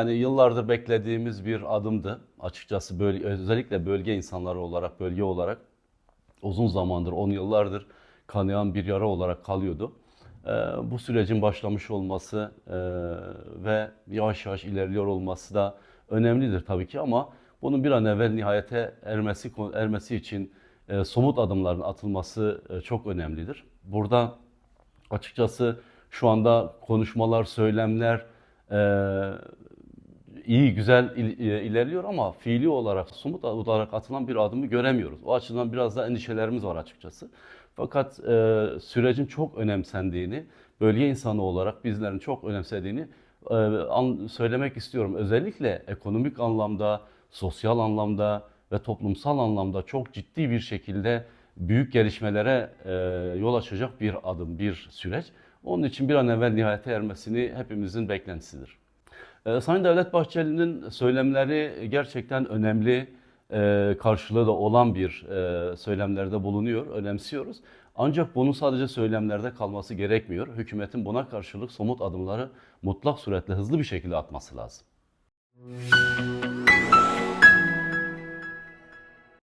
Yani yıllardır beklediğimiz bir adımdı. Açıkçası bölge, özellikle bölge insanları olarak, bölge olarak uzun zamandır, 10 yıllardır kanayan bir yara olarak kalıyordu. Ee, bu sürecin başlamış olması e, ve yavaş yavaş ilerliyor olması da önemlidir tabii ki ama bunun bir an evvel nihayete ermesi ermesi için e, somut adımların atılması e, çok önemlidir. Burada açıkçası şu anda konuşmalar, söylemler e, iyi, güzel e, ilerliyor ama fiili olarak, somut olarak atılan bir adımı göremiyoruz. O açıdan biraz da endişelerimiz var açıkçası. Fakat e, sürecin çok önemsendiğini, bölge insanı olarak bizlerin çok önemsediğini e, an- söylemek istiyorum. Özellikle ekonomik anlamda, sosyal anlamda ve toplumsal anlamda çok ciddi bir şekilde büyük gelişmelere e, yol açacak bir adım, bir süreç. Onun için bir an evvel nihayete ermesini hepimizin beklentisidir. Ee, Sayın Devlet Bahçeli'nin söylemleri gerçekten önemli, e, karşılığı da olan bir e, söylemlerde bulunuyor, önemsiyoruz. Ancak bunun sadece söylemlerde kalması gerekmiyor. Hükümetin buna karşılık somut adımları mutlak suretle hızlı bir şekilde atması lazım.